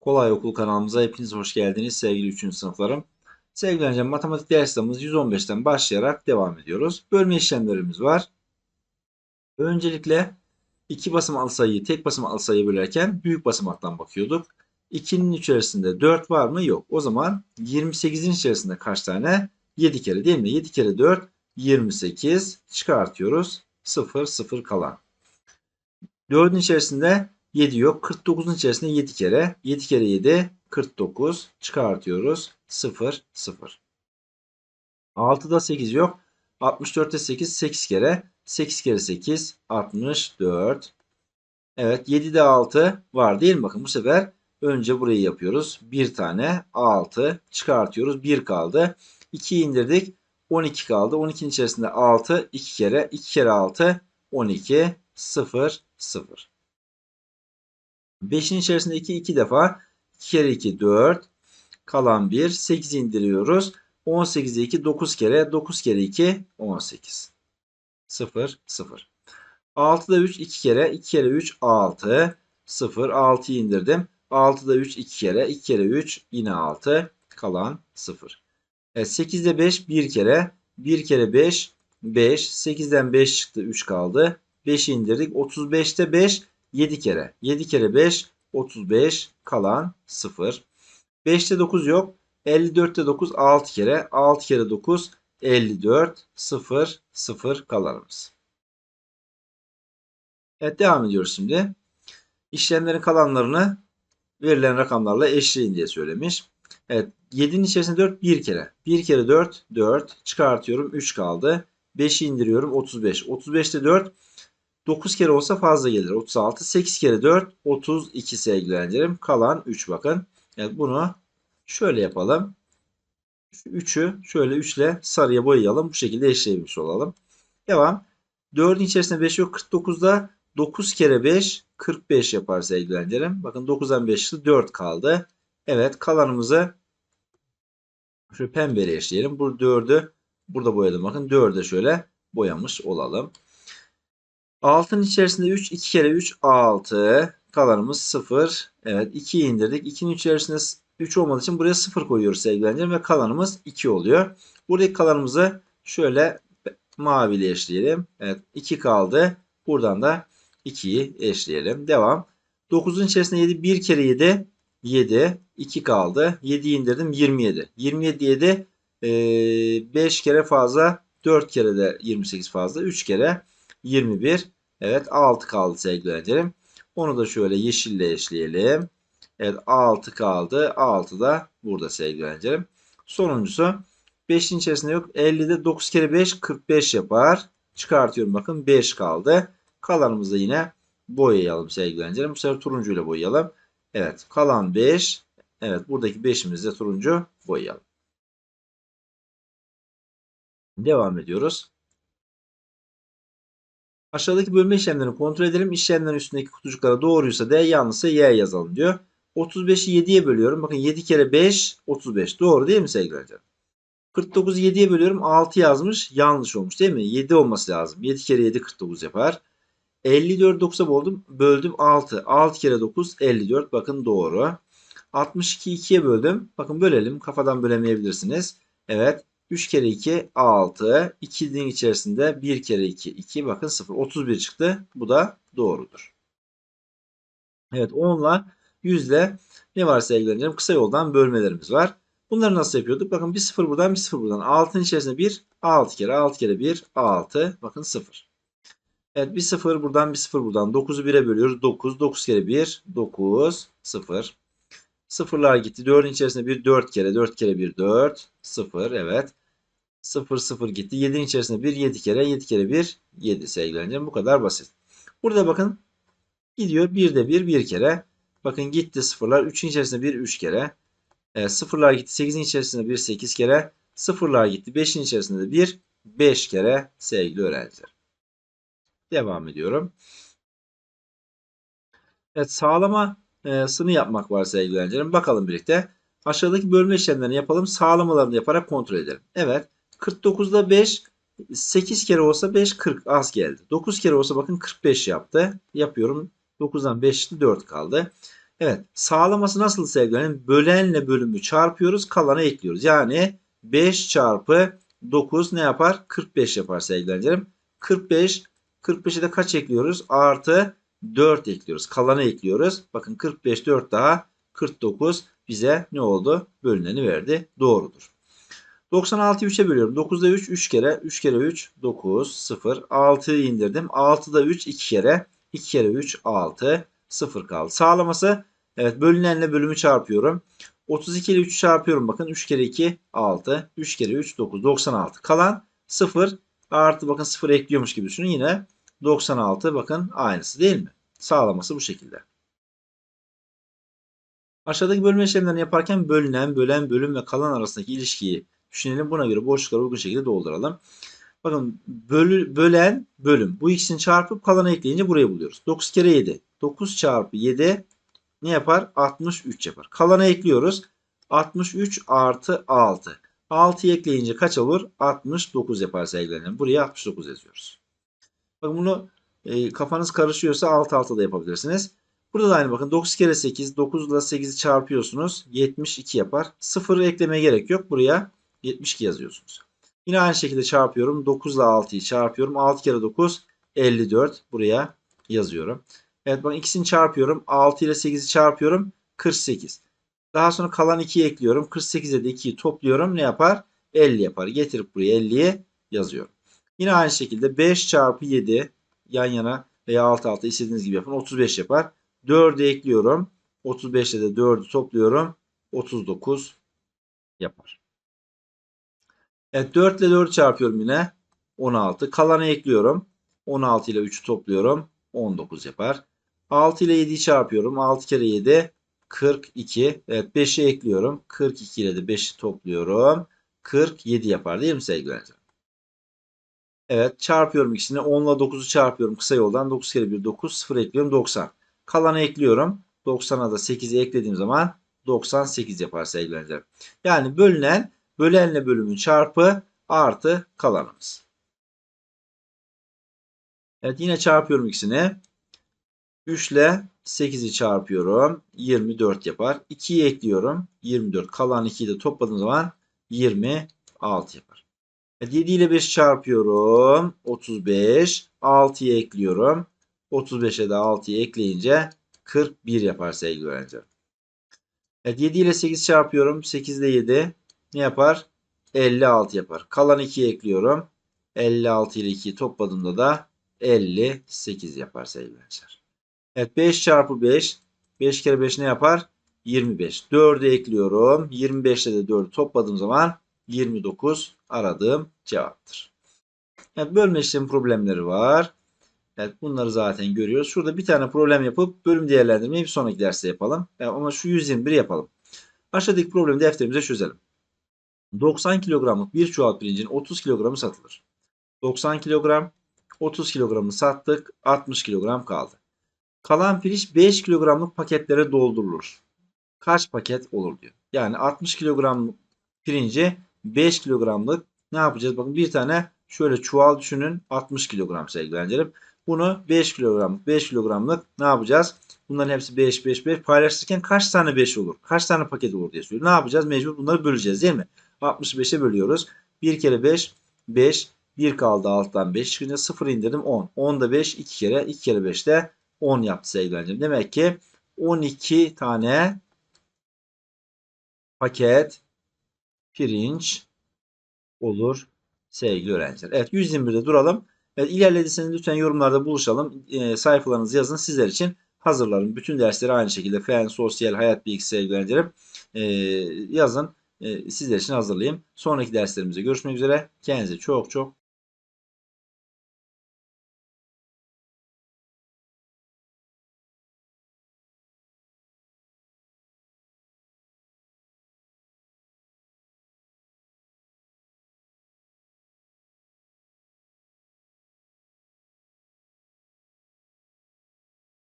Kolay Okul kanalımıza hepiniz hoş geldiniz sevgili 3. sınıflarım. Sevgili öğrencim matematik derslerimiz 115'ten başlayarak devam ediyoruz. Bölme işlemlerimiz var. Öncelikle iki basamaklı sayıyı tek basamaklı sayıya bölerken büyük basamaktan bakıyorduk. 2'nin içerisinde 4 var mı? Yok. O zaman 28'in içerisinde kaç tane? 7 kere değil mi? 7 kere 4 28 çıkartıyoruz. 0 0 kalan. 4'ün içerisinde 7 yok. 49'un içerisinde 7 kere. 7 kere 7 49 çıkartıyoruz. 0 0. 6'da 8 yok. 64'te 8 8 kere. 8 kere 8 64. Evet 7'de 6 var değil mi? Bakın bu sefer önce burayı yapıyoruz. Bir tane 6 çıkartıyoruz. 1 kaldı. 2'yi indirdik. 12 kaldı. 12'nin içerisinde 6 2 kere. 2 kere 6 12 0 0. 5'in içerisinde 2 2 defa. 2 kere 2 4. Kalan 1. 8 indiriyoruz. 18'e 2 9 kere. 9 kere 2 18. 0 0. 6'da 3 2 kere. 2 kere 3 6. 0 6'yı indirdim. 6'da 3 2 kere. 2 kere 3 yine 6. Kalan 0. Evet, 8'de 5 1 kere. 1 kere 5 5. 8'den 5 çıktı 3 kaldı. 5'i indirdik. 35'te 5 7 kere. 7 kere 5 35 kalan 0. 5'te 9 yok. 54'te 9 6 kere. 6 kere 9 54 0 0 kalanımız. Evet devam ediyoruz şimdi. İşlemlerin kalanlarını verilen rakamlarla eşleyin diye söylemiş. Evet 7'nin içerisinde 4 1 kere. 1 kere 4 4 çıkartıyorum 3 kaldı. 5'i indiriyorum 35. 35'te 4 9 kere olsa fazla gelir. 36. 8 kere 4 32 sevgili öğrencilerim. Kalan 3 bakın. Evet bunu şöyle yapalım. Şu 3'ü şöyle 3 ile sarıya boyayalım. Bu şekilde eşleyebilmiş olalım. Devam. 4'ün içerisinde 5 yok. 49'da 9 kere 5 45 yapar sevgili öğrencilerim. Bakın 9'dan 5 çıktı. 4 kaldı. Evet kalanımızı şu pembeyle eşleyelim. Bu 4'ü burada boyadım. Bakın 4'e şöyle boyamış olalım. 6'nın içerisinde 3 2 kere 3 6 kalanımız 0. Evet 2'yi indirdik. 2'nin içerisinde 3 olmadığı için buraya 0 koyuyoruz sevgili öğrencilerim ve kalanımız 2 oluyor. Buradaki kalanımızı şöyle maviyle eşleyelim. Evet 2 kaldı. Buradan da 2'yi eşleyelim. Devam. 9'un içerisinde 7 1 kere 7 7 2 kaldı. 7'yi indirdim 27. 27 7 5 kere fazla 4 kere de 28 fazla 3 kere 21. Evet 6 kaldı sevgili öğrencilerim. Onu da şöyle yeşille eşleyelim. Evet 6 kaldı. 6 da burada sevgili öğrencilerim. Sonuncusu 5'in içerisinde yok. 50'de 9 kere 5 45 yapar. Çıkartıyorum bakın 5 kaldı. Kalanımızı yine boyayalım sevgili öğrencilerim. Bu sefer turuncuyla boyayalım. Evet kalan 5. Evet buradaki 5'imizi de turuncu boyayalım. Devam ediyoruz. Aşağıdaki bölme işlemlerini kontrol edelim. İşlemlerin üstündeki kutucuklara doğruysa D yanlışsa Y yazalım diyor. 35'i 7'ye bölüyorum. Bakın 7 kere 5 35. Doğru değil mi sevgili öğrenciler? 49'u 7'ye bölüyorum. 6 yazmış. Yanlış olmuş değil mi? 7 olması lazım. 7 kere 7 49 yapar. 54 9'a böldüm. Böldüm 6. 6 kere 9 54. Bakın doğru. 62 2'ye böldüm. Bakın bölelim. Kafadan bölemeyebilirsiniz. Evet. 3 kere 2 6. 2'nin içerisinde 1 kere 2 2. Bakın 0. 31 çıktı. Bu da doğrudur. Evet 10 ile 100 ile ne var sevgili öğrencilerim? Kısa yoldan bölmelerimiz var. Bunları nasıl yapıyorduk? Bakın bir 0 buradan bir 0 buradan. 6'nın içerisinde 1 6 kere 6 kere 1 6. Bakın 0. Evet bir 0 buradan bir 0 buradan. 9'u 1'e bölüyoruz. 9. 9 kere 1 9 0. Sıfırlar gitti. 4'ün içerisinde 1 4 kere 4 kere 1 4 0 evet. 0 0 gitti. 7'nin içerisinde 1 7 kere 7 kere 1 7 sevgili. Bu kadar basit. Burada bakın gidiyor 1 de 1 1 kere. Bakın gitti sıfırlar. 3'ün içerisinde 1 3 kere. E, sıfırlar gitti. 8'in içerisinde 1 8 kere. Sıfırlar gitti. 5'in içerisinde de 1 5 kere sevgili öğrenciler. Devam ediyorum. Evet sağlama e, sını yapmak var sevgili öğrencilerim. Bakalım birlikte. Aşağıdaki bölme işlemlerini yapalım. Sağlamalarını yaparak kontrol edelim. Evet. 49'da 5 8 kere olsa 5 40 az geldi. 9 kere olsa bakın 45 yaptı. Yapıyorum. 9'dan 5 4 kaldı. Evet. Sağlaması nasıl sevgilerim? Bölenle bölümü çarpıyoruz. Kalanı ekliyoruz. Yani 5 çarpı 9 ne yapar? 45 yapar sevgilerim. 45 45'e de kaç ekliyoruz? Artı 4 ekliyoruz. Kalanı ekliyoruz. Bakın 45 4 daha 49 bize ne oldu? Bölüneni verdi. Doğrudur. 96'yı 3'e bölüyorum. 9'da 3 3 kere. 3 kere 3 9 0. 6'yı indirdim. 6'da 3 2 kere. 2 kere 3 6 0 kaldı. Sağlaması evet bölünenle bölümü çarpıyorum. 32 ile 3'ü çarpıyorum. Bakın 3 kere 2 6. 3 kere 3 9 96. Kalan 0 artı bakın 0 ekliyormuş gibi düşünün. Yine 96 bakın aynısı değil mi? Sağlaması bu şekilde. Aşağıdaki bölme işlemlerini yaparken bölünen, bölen, bölüm ve kalan arasındaki ilişkiyi düşünelim. Buna göre boşlukları uygun şekilde dolduralım. Bakın bölü, bölen bölüm. Bu ikisini çarpıp kalanı ekleyince burayı buluyoruz. 9 kere 7. 9 çarpı 7 ne yapar? 63 yapar. Kalanı ekliyoruz. 63 artı 6. 6'yı ekleyince kaç olur? 69 yapar sevgilerim. Buraya 69 yazıyoruz. Bakın bunu e, kafanız karışıyorsa alt alta da yapabilirsiniz. Burada da aynı bakın 9 kere 8 9 ile 8'i çarpıyorsunuz 72 yapar. 0 eklemeye gerek yok. Buraya 72 yazıyorsunuz. Yine aynı şekilde çarpıyorum. 9 ile 6'yı çarpıyorum. 6 kere 9 54 buraya yazıyorum. Evet bakın ikisini çarpıyorum. 6 ile 8'i çarpıyorum. 48. Daha sonra kalan 2'yi ekliyorum. 48'e de 2'yi topluyorum. Ne yapar? 50 yapar. Getirip buraya 50'yi yazıyorum. Yine aynı şekilde 5 çarpı 7 yan yana veya alt alta istediğiniz gibi yapın. 35 yapar. 4'ü ekliyorum. 35'te de 4'ü topluyorum. 39 yapar. Evet 4 ile 4'ü çarpıyorum yine. 16. Kalanı ekliyorum. 16 ile 3'ü topluyorum. 19 yapar. 6 ile 7'yi çarpıyorum. 6 kere 7 42. Evet 5'i ekliyorum. 42 ile de 5'i topluyorum. 47 yapar değil mi sevgili öğrenciler? Evet çarpıyorum ikisini. 10 ile 9'u çarpıyorum kısa yoldan. 9 kere 1 9. 0 ekliyorum 90. Kalanı ekliyorum. 90'a da 8'i eklediğim zaman 98 yapar sevgili öğrenciler. Yani bölünen bölenle bölümün çarpı artı kalanımız. Evet yine çarpıyorum ikisini. 3 ile 8'i çarpıyorum. 24 yapar. 2'yi ekliyorum. 24. Kalan 2'yi de topladığım zaman 26 yapar. Evet, 7 ile 5 çarpıyorum. 35. 6'yı ekliyorum. 35'e de 6'yı ekleyince 41 yapar sevgili öğrenciler. Evet 7 ile 8 çarpıyorum. 8 ile 7 ne yapar? 56 yapar. Kalan 2'yi ekliyorum. 56 ile 2'yi topladığımda da 58 yapar sevgili öğrenciler. Evet 5 çarpı 5. 5 kere 5 ne yapar? 25. 4'ü ekliyorum. 25 ile de 4'ü topladığım zaman 29 aradığım cevaptır. Evet bölme işlemi problemleri var. Evet bunları zaten görüyoruz. Şurada bir tane problem yapıp bölüm değerlendirmeyi bir sonraki derste yapalım. Ama şu 121 yapalım. Aşağıdaki problemi defterimize çözelim. 90 kilogramlık bir çuval pirincin 30 kilogramı satılır. 90 kilogram 30 kilogramı sattık 60 kilogram kaldı. Kalan pirinç 5 kilogramlık paketlere doldurulur. Kaç paket olur diyor. Yani 60 kilogramlık pirinci 5 kilogramlık ne yapacağız? Bakın bir tane şöyle çuval düşünün 60 kilogram sevgili öğrencilerim. Bunu 5 kilogramlık 5 kilogramlık ne yapacağız? Bunların hepsi 5 5 5 paylaşırken kaç tane 5 olur? Kaç tane paket olur diye soruyor. Ne yapacağız? Mecbur bunları böleceğiz değil mi? 65'e bölüyoruz. 1 kere 5 5 1 kaldı alttan 5 çıkınca 0 indirdim 10. 10 da 5 2 kere 2 kere 5 de 10 yaptı sevgili öğrencim. Demek ki 12 tane paket pirinç olur sevgili öğrenciler. Evet 121'de duralım. Evet, ilerlediyseniz lütfen yorumlarda buluşalım. E, sayfalarınızı yazın. Sizler için hazırlarım. Bütün dersleri aynı şekilde fen, sosyal, hayat bilgisi öğrencilerim. E, yazın. E, sizler için hazırlayayım. Sonraki derslerimizde görüşmek üzere. Kendinize çok çok